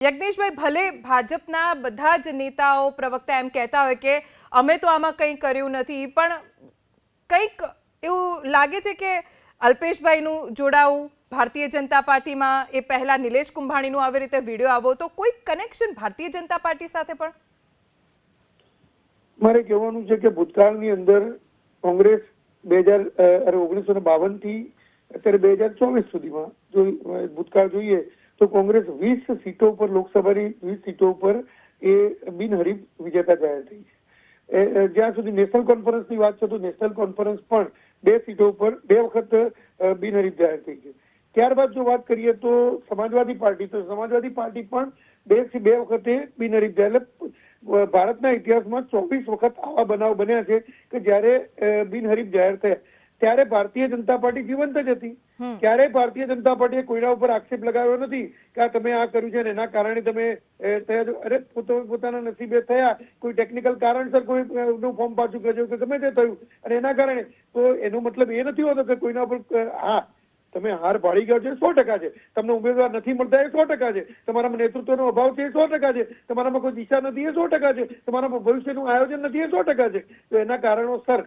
યજ્ઞેશભાઈ, ભલે ભાજપના બધા જ નેતાઓ, પ્રવક્તા એમ કહેતા હોય કે અમે તો આમાં કંઈ કર્યું નથી, પણ કંઈક એવું લાગે છે કે અલ્પેશભાઈનું જોડાવું, ભારતીય જનતા પાર્ટીમાં એ પહેલાં નિલેશ કુંભાણીનું આવી રીતે વીડિયો આવો, તો કોઈ કનેક્શન ભારતીય જનતા પાર્ટી સાથે પણ? મારે કહેવાનું છે કે ભૂતકાળની અંદર કોંગ્રેસ બે હજાર અરે ઓગણીસો ને બાવનથી અત્યારે બે હજાર ચોવીસ સુધીમાં જો ભૂતકાળ જોઈએ તો કોંગ્રેસ વીસ સીટો ઉપર લોકસભાની વીસ સીટો ઉપર એ બિનહરીફ વિજેતા જાહેર થઈ છે. જ્યાં સુધી નેશનલ કોન્ફરન્સની વાત છે, તો નેશનલ કોન્ફરન્સ પણ બે સીટો ઉપર બે વખત બિનહરીફ જાહેર થઈ છે. ત્યારબાદ જો વાત કરીએ તો સમાજવાદી પાર્ટી, તો સમાજવાદી પાર્ટી પણ બે બે વખતે બિનહરીફ જાહેર એટલે ભારતના ઇતિહાસમાં ચોવીસ વખત આવા બનાવ બન્યા છે કે જ્યારે બિનહરીફ જાહેર થયા. ત્યારે ભારતીય જનતા પાર્ટી જીવંત જ હતી. ક્યારે ભારતીય જનતા પાર્ટીએ કોઈના ઉપર આક્ષેપ લગાવ્યો નથી કે આ તમે આ કર્યું છે ને એના કારણે તમે અરે પોતાના નસીબે થયા. કોઈ ટેકનિકલ કારણસર કોઈ નું ફોર્મ પાછું કર્યું કે ગમે તે થયું. અને એના કારણે તો એનો મતલબ એ નથી હોતો કે કોઈના ઉપર હા તમે હાર ભાળી ગયો છે સો ટકા છે. તમને ઉમેદવાર નથી મળતા એ સો ટકા છે. તમારામાં નેતૃત્વનો અભાવ છે એ સો ટકા છે. તમારામાં કોઈ દિશા નથી એ સો ટકા છે. તમારામાં ભવિષ્યનું આયોજન નથી એ સો ટકા છે. તો એના કારણોસર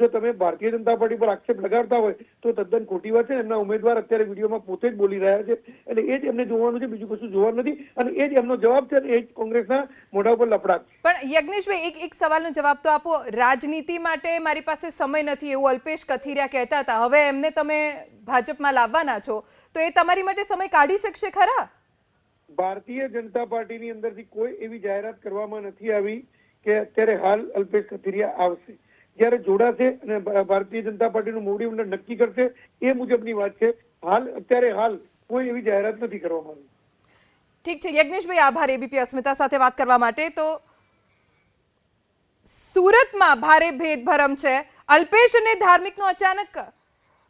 જો તમે ભારતીય જનતા પાર્ટી પર આક્ષેપ લગાડતા હોય તો તદ્દન ખોટી વાત છે. એમના ઉમેદવાર અત્યારે વિડીયોમાં પોતે જ બોલી રહ્યા છે. એટલે એ જ એમને જોવાનું છે બીજું કશું જોવાનું નથી. અને એ જ એમનો જવાબ છે અને એ જ કોંગ્રેસના મોઢા ઉપર લફડાટ પણ યજ્ઞેશભાઈ એક એક સવાલનો જવાબ તો આપો. રાજનીતિ માટે મારી પાસે સમય નથી એવું અલ્પેશ કથિરિયા કહેતા હતા. હવે એમને તમે ભાજપમાં લાવવાના છો તો એ તમારી માટે સમય કાઢી શકશે ખરા? ભારતીય જનતા પાર્ટીની અંદરથી કોઈ એવી જાહેરાત કરવામાં નથી આવી કે અત્યારે હાલ અલ્પેશ કથિરિયા આવશે. જ્યારે જોડાશે અને ભારતીય જનતા પાર્ટીનું મોવડી મંડળ નક્કી કરશે, એ મુજબની વાત છે. હાલ, અત્યારે હાલ કોઈ એવી જાહેરાત નથી કરવામાં આવી. ઠીક છે. યજ્ઞેશભાઈ, આભાર. એબીપી અસ્મિતા સાથે વાત કરવા માટે તો સુરતમાં ભારે ભેદભરમ છે. અલ્પેશ અને ધાર્મિકનો અચાનક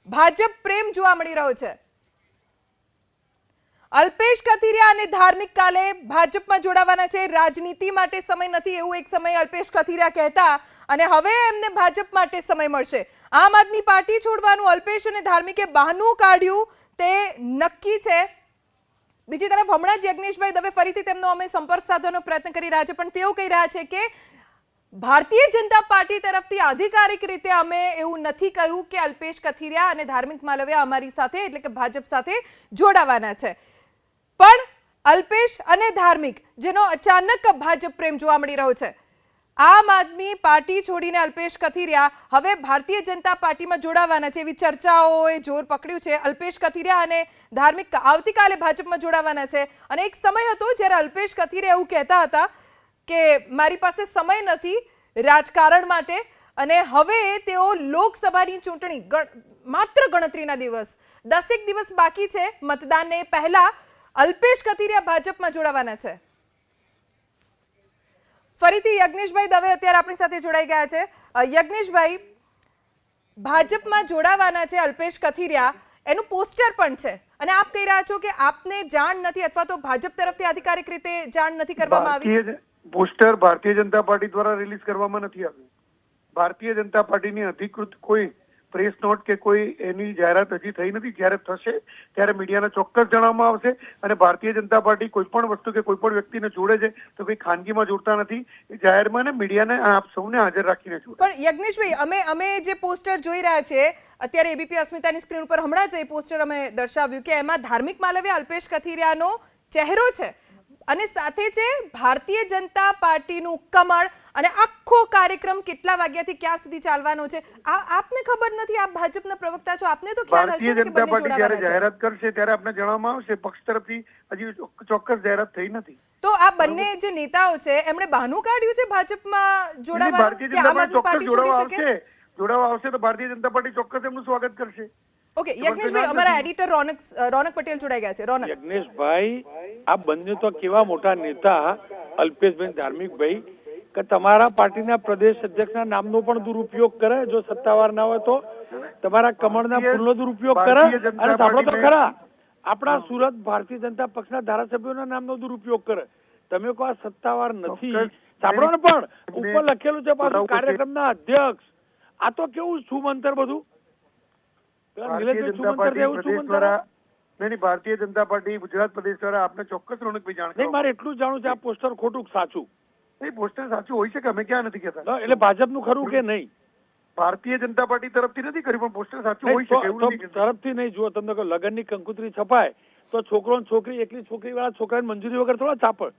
ભાજપ પ્રેમ જોવા મળી રહ્યો છે. અલ્પેશ કથિરિયા અને ધાર્મિક કાલે ભાજપમાં જોડાવાના છે. રાજનીતિ માટે સમય નથી, એવું એક સમય અલ્પેશ કથિરિયા કહેતા અને હવે એમને ભાજપ માટે સમય મળશે. આમ આદમી પાર્ટી છોડવાનું અલ્પેશ અને ધાર્મિકે બહાનું કાઢ્યું, તે નક્કી છે. બીજી તરફ હમણાં જ યજ્ઞેશભાઈ દવે ફરીથી તેમનો અમે સંપર્ક સાધવાનો પ્રયત્ન કરી રહ્યા છે, પણ તેઓ કહી રહ્યા છે કે ભારતીય જનતા પાર્ટી તરફથી આધિકારિક રીતે અમે એવું નથી કહ્યું કે અલ્પેશ કથિરિયા અને ધાર્મિક માલવિયા અમારી સાથે, એટલે કે ભાજપ સાથે જોડાવાના છે. પણ અલ્પેશ અને ધાર્મિક, જેનો અચાનક ભાજપ પ્રેમ જોવા મળી રહ્યો છે. આમ આદમી પાર્ટી છોડીને અલ્પેશ કથિરિયા હવે ભારતીય જનતા પાર્ટીમાં જોડાવાના છે. એવી ચર્ચાઓએ જોર પકડ્યું છે. અલ્પેશ કથિરિયા અને ધાર્મિક આવતીકાલે ભાજપમાં જોડાવાના છે. અને એક સમય હતો જ્યારે અલ્પેશ કથિરિયા એવું કહેતા હતા કે મારી પાસે સમય નથી રાજકારણ માટે અને હવે તેઓ લોકસભાની ચૂંટણી માત્ર ગણતરીના દિવસ, દસેક દિવસ બાકી છે. મતદાનને પહેલા અલ્પેશ કથિરિયા ભાજપમાં જોડાવાના છે. ફરીથી યજ્ઞેશભાઈ દવે અત્યારે આપણી સાથે જોડાઈ ગયા છે. યજ્ઞેશભાઈ, ભાજપમાં જોડાવાના છે અલ્પેશ કથિરિયા એનું પોસ્ટર પણ છે. અને આપ કહી રહ્યા છો કે આપને જાણ નથી અથવા તો ભાજપ તરફથી આધિકારિક રીતે જાણ નથી કરવામાં આવી. પોસ્ટર ભારતીય જનતા પાર્ટી દ્વારા રિલીઝ કરવામાં નથી આવ્યું. ભારતીય જનતા પાર્ટીની અધિકૃત કોઈ પ્રેસ નોટ કે કોઈ એની જાહેરાત હજી થઈ નથી, જ્યારે થશે ત્યારે મીડિયાને ચોક્કસ જણાવવામાં આવશે અને ભારતીય જનતા પાર્ટી કોઈ પણ વસ્તુ કે કોઈ પણ વ્યક્તિને જોડે છે તો કોઈ ખાનગીમાં જોડતા નથી. એ જાહેરમાં ને મીડિયાને આપ સૌને હાજર રાખીને જોડે. પણ યજ્ઞેશભાઈ, અમે અમે જે પોસ્ટર જોઈ રહ્યા છે, અત્યારે એબીપી અસ્મિતાની સ્ક્રીન ઉપર હમણાં જ એ પોસ્ટર અમે દર્શાવ્યું કે એમાં ધાર્મિક માલવે અલ્પેશ કથિરિયાનો ચહેરો છે. અને સાથે છે ભારતીય જનતા પાર્ટીનું કમળ. અને આખો કાર્યક્રમ કેટલા વાગ્યાથી ક્યાં સુધી ચાલવાનો છે? આ આપને ખબર નથી આપ ભાજપના પ્રવક્તા છો આપને તો ખ્યાલ હશે કે બંને જોડાવાના છે. જાહેરાત કરશે ત્યારે આપને જણાવવામાં આવશે પક્ષ તરફથી હજી ચોક્કસ જાહેરાત થઈ નથી. તો આ બંને જે નેતાઓ છે એમણે બહાનું કાઢ્યું છે ભાજપમાં જોડાવાનું કે આમ આદમી પાર્ટી છોડી શકે? આવશે. જોડાવા આવશે તો ભારતીય જનતા પાર્ટી ચોક્કસ એમનું સ્વાગત કરશે. ઓકે યજ્ઞેશભાઈ અમારા એડિટર રોનક રોનક પટેલ જોડાઈ ગયા છે. રોનક. યજ્ઞેશભાઈ આ બંને તો કેવા મોટા નેતા અલ્પેશભાઈ ધાર્મિકભાઈ કે તમારા પાર્ટીના પ્રદેશ અધ્યક્ષના નામનો પણ દુરુપયોગ કરે જો સત્તાવાર ના હોય તો. તમારા કમળના ફૂલનો દુરુપયોગ કરે અને સાંભળો તો ખરા આપણા સુરત ભારતીય જનતા પક્ષના ધારાસભ્યોના નામનો દુરુપયોગ કરે. તમે કહો આ સત્તાવાર નથી. સાંભળો ને પણ ઉપર લખેલું છે પાછું. કાર્યક્રમના અધ્યક્ષ. આ તો કેવું સુમંતર બધું? ભારતીય જનતા પાર્ટી નહીં ભારતીય જનતા ગુજરાત પ્રદેશ દ્વારા આપને ચોક્કસ રોનકભાઈ જાણ મારે એટલું જાણવું છે આ પોસ્ટર ખોટું સાચું. એ પોસ્ટર સાચું હોઈ શકે અમે ક્યાં નથી કહેતા? એટલે ભાજપનું ખરું કે નહીં? ભારતીય જનતા પાર્ટી તરફથી નથી કર્યું પણ પોસ્ટર સાચું હોઈ શકે એવું. તરફથી નહીં જુઓ તમને કહો લગ્નની કંકુતરી છપાય તો છોકરો છોકરી એકલી છોકરી વાળા છોકરાની મંજૂરી વગર થોડા છાપડ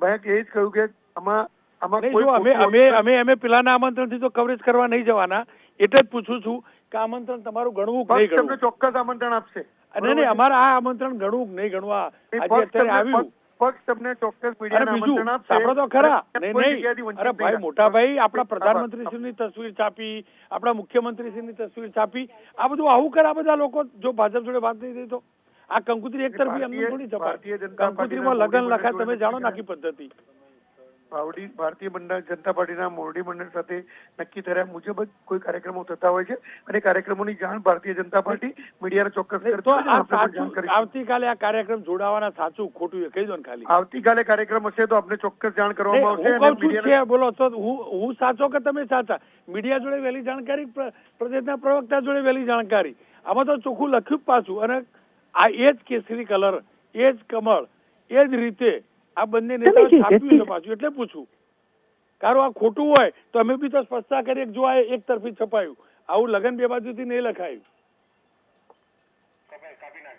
ભાઈ એ જ કહ્યું કે આમાં આમાં નહીં કોઈ જો અમે અમે અમે અમે પેલાના આમંત્રણથી તો કવરેજ કરવા નહીં જવાના. એટલે જ પૂછું છું કે આમંત્રણ તમારું ગણવું નહીં ગણવું? ચોક્કસ આમંત્રણ આપશે. અને અમારા આ આમંત્રણ ગણવું નહીં ગણવા? આજે અત્યારે આવ્યું. પક્ષ તમને ચોક્કસ મીડિયાના આમંત્રણ આપશે. સાંભળો તો ખરા. નહીં નહીં. અરે ભાઈ મોટા ભાઈ આપણા. પ્રધાનમંત્રીશ્રીની તસવીર છાપી આપણા મુખ્યમંત્રીશ્રીની તસવીર છાપી. આ બધું આવું કરે બધા લોકો જો ભાજપ જોડે વાત નહીં થઈ તો. આ કંકુત્રી એક તરફી અમને થોડી છપાય કંકુતરીમાં લગન લખાય તમે જાણો નાખી પદ્ધતિ. ભાવડી ભારતીય મંડળ જનતા પાર્ટીના મોરડી મંડળ સાથે નક્કી થયા મુજબ જ કોઈ કાર્યક્રમો થતા હોય છે. અને કાર્યક્રમોની જાણ ભારતીય જનતા પાર્ટી મીડિયાને ચોક્કસ કરતી આપણે. આવતીકાલે આ કાર્યક્રમ જોડાવાના સાચું ખોટું કહી દો ને ખાલી. આવતીકાલે કાર્યક્રમ હશે તો આપને ચોક્કસ જાણ કરવામાં આવશે બોલો તો હું હું સાચો કે તમે સાચા? મીડિયા જોડે વહેલી જાણકારી પ્રદેશના પ્રવક્તા જોડે વહેલી જાણકારી. આમાં તો ચોખ્ખું લખ્યું જ પાછું. અને આ એ જ કેસરી કલર એ જ કમળ એ જ રીતે આ બંને નેતા છાપ્યું છે પાછું એટલે પૂછું. કારો આ ખોટું હોય તો અમે બી તો સ્પષ્ટતા કરીએ જો આ એક તરફી છપાયું. આવું લગન બે બાજુથી નહીં લખાયું.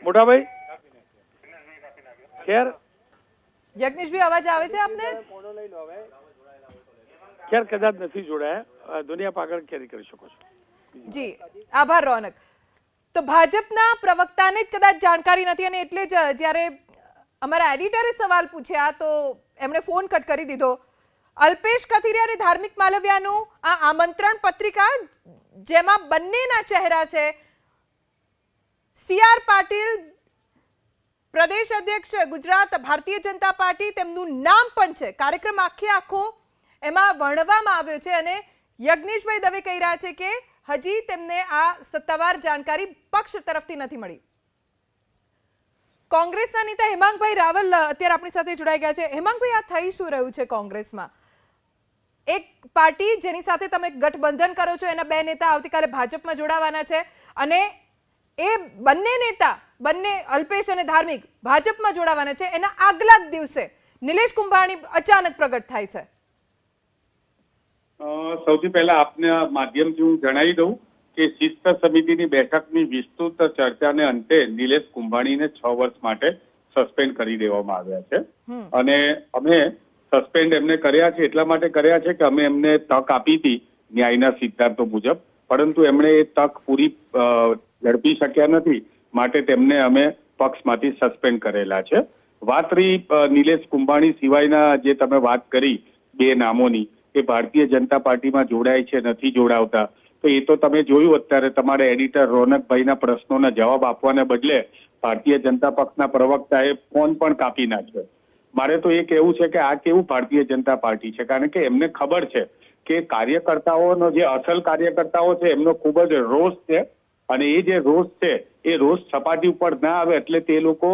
મોટાભાઈ? ખેર? યજ્ઞેશભાઈ અવાજ આવે છે આપને? ખેર કદાચ નથી જોડાયા. દુનિયા પાગળ કેરી કરી શકો છો. જી આભાર રોનક. તો ભાજપના પ્રવક્તાને જ કદાચ જાણકારી નથી અને એટલે જ જ્યારે અમારા એડિટરે સવાલ પૂછ્યા, તો એમણે ફોન કટ કરી દીધો. અલ્પેશ કથિરિયા અને ધાર્મિક માલવ્યાનું આ આમંત્રણ પત્રિકા, જેમાં બંનેના ચહેરા છે, સી આર પાટીલ, પ્રદેશ અધ્યક્ષ, ગુજરાત ભારતીય જનતા પાર્ટી, તેમનું નામ પણ છે. કાર્યક્રમ આખે આખો એમાં વર્ણવવામાં આવ્યો છે અને યજ્ઞેશભાઈ દવે કહી રહ્યા છે કે હજી તેમને આ સત્તાવાર જાણકારી પક્ષ તરફથી નથી મળી. કોંગ્રેસના નેતા હેમાંગભાઈ રાવલ અત્યારે આપણી સાથે જોડાઈ ગયા છે. હેમાંગભાઈ, આ થઈ શું રહ્યું છે કોંગ્રેસમાં? એક પાર્ટી જેની સાથે તમે ગઠબંધન કરો છો, એના બે નેતા આવતીકાલે ભાજપમાં જોડાવાના છે અને એ બંને નેતા, બંને અલ્પેશ અને ધાર્મિક, ભાજપમાં જોડાવાના છે. એના આગલા જ દિવસે નિલેશ કુંભાણી અચાનક પ્રગટ થાય છે. સૌથી પહેલા આપને માધ્યમથી હું જણાવી દઉં કે શિસ્ત સમિતિની બેઠકની વિસ્તૃત ચર્ચાને અંતે નિલેશ કુંભાણીને છ વર્ષ માટે સસ્પેન્ડ કરી દેવામાં આવ્યા છે. અને અમે સસ્પેન્ડ એમને કર્યા છે એટલા માટે કર્યા છે કે અમે એમને તક આપી હતી ન્યાયના સિદ્ધાંતો મુજબ. પરંતુ એમણે એ તક પૂરી ઝડપી શક્યા નથી. માટે તેમને અમે પક્ષમાંથી સસ્પેન્ડ કરેલા છે. વાત રહી નિલેશ કુંભાણી સિવાયના જે તમે વાત કરી બે નામોની એ ભારતીય જનતા પાર્ટીમાં જોડાય છે નથી જોડાવતા. તો એ તો તમે જોયું અત્યારે તમારે એડિટર રોનકભાઈના પ્રશ્નોના જવાબ આપવાને બદલે ભારતીય જનતા પક્ષના પ્રવક્તાએ ફોન પણ કાપી નાખ્યો. મારે તો એ કહેવું છે કે આ કેવું ભારતીય જનતા પાર્ટી છે? કારણ કે એમને ખબર છે કે કાર્યકર્તાઓનો જે અસલ કાર્યકર્તાઓ છે, એમનો ખૂબ જ રોષ છે અને એ જે રોષ છે, એ રોષ સપાટી ઉપર ના આવે એટલે તે લોકો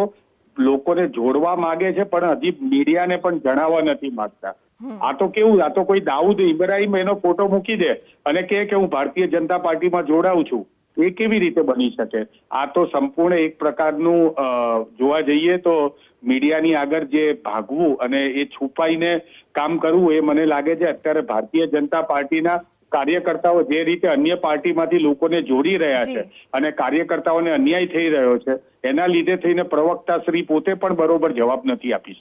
લોકોને જોડવા માગે છે, પણ હજી મીડિયાને પણ જણાવવા નથી માંગતા. આ તો કેવું આ તો કોઈ દાઉદ ઇબ્રાહીમ એનો ફોટો મૂકી દે અને કહે કે હું ભારતીય જનતા પાર્ટીમાં જોડાઉં છું. એ કેવી રીતે બની શકે? આ તો સંપૂર્ણ એક પ્રકારનું જોવા જઈએ તો મીડિયાની આગળ જે ભાગવું અને એ છુપાઈને કામ કરવું એ મને લાગે છે અત્યારે ભારતીય જનતા પાર્ટીના કાર્યકર્તાઓ જે રીતે અન્ય પાર્ટીમાંથી લોકોને જોડી રહ્યા છે અને કાર્યકર્તાઓને અન્યાય થઈ રહ્યો છે એના લીધે થઈને પ્રવક્તા શ્રી પોતે પણ બરોબર જવાબ નથી આપી શકતા